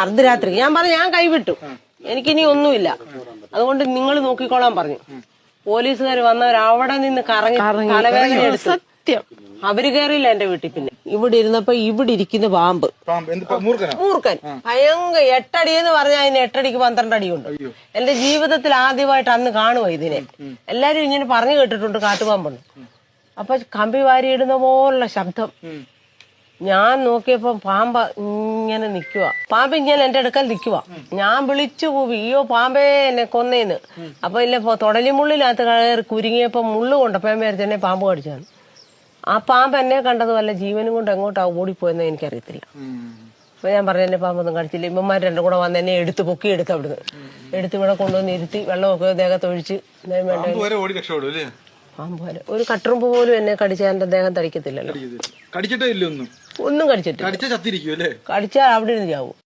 അർദ്ധരാത്രി. ഞാൻ പറഞ്ഞു ഞാൻ കൈവിട്ടു. എനിക്കിനി ഒന്നുമില്ല. അതുകൊണ്ട് നിങ്ങൾ നോക്കിക്കോളാൻ പറഞ്ഞു. പോലീസുകാർ വന്നവർ അവിടെ നിന്ന് കറങ്ങി തലവേദന എടുത്തു. സത്യം. അവർ കയറിയില്ല എന്റെ വീട്ടിൽ പിന്നെ. ഇവിടെ ഇരുന്നപ്പോ ഇവിടെ ഇരിക്കുന്ന പാമ്പ്. മൂർക്കൻ മൂർഖൻ. ഭയങ്കര എട്ടടി എന്ന് പറഞ്ഞാൽ അതിന് എട്ടടിക്ക് പന്ത്രണ്ട് അടിയുണ്ട് എന്റെ ജീവിതത്തിൽ ആദ്യമായിട്ട് അന്ന് കാണുക ഇതിനെ. എല്ലാരും ഇങ്ങനെ പറഞ്ഞു കേട്ടിട്ടുണ്ട് കാട്ടുപാമ്പുണ്ട് അപ്പൊ കമ്പി വാരിയിടുന്ന പോലുള്ള ശബ്ദം. ഞാൻ നോക്കിയപ്പോ പാമ്പ ഇങ്ങനെ നിക്കുക പാമ്പ് ഇങ്ങനെ എന്റെ അടുക്കൽ നിക്കുക ഞാൻ വിളിച്ചു കൂവി അയ്യോ പാമ്പേ എന്നെ കൊന്നേന്ന്. അപ്പൊ ഇല്ല തൊടലിമുള്ളിനകത്ത് കയറി കുരുങ്ങിയപ്പോ മുള്ളു കൊണ്ടപ്പോ വിചാരിച്ചു പാമ്പ് കടിച്ചാണ് ആ പാമ്പ് എന്നെ കണ്ടത് വല്ല ജീവനും കൊണ്ട് എങ്ങോട്ടാ ഓടിപ്പോയെന്ന് എനിക്കറിയത്തില്ല. അപ്പൊ ഞാൻ പറഞ്ഞു എന്നെ പാമ്പൊന്നും കടിച്ചില്ല. ഇമ്മമാർ രണ്ടും കൂടെ വന്ന് എന്നെ എടുത്ത് പൊക്കി എടുത്ത് അവിടുന്ന്. എടുത്ത് ഇവിടെ കൊണ്ടുവന്ന് ഇരുത്തി വെള്ളമൊക്കെ ദേഹത്ത് ഒഴിച്ച് പാമ്പ് വരെ ഒരു കട്ടറുമ്പ് പോലും എന്നെ കടിച്ചാൽ എന്റെ ദേഹം തടിക്കത്തില്ലല്ലോ. കടിച്ചിട്ടേ ഇല്ല ഒന്നും കടിച്ചിട്ട് കടിച്ചിട്ടില്ല. കടിച്ച ചത്തിരിക്കും അല്ലേ കടിച്ചാൽ അവിടെ ഇരുന്ന് ചാവും.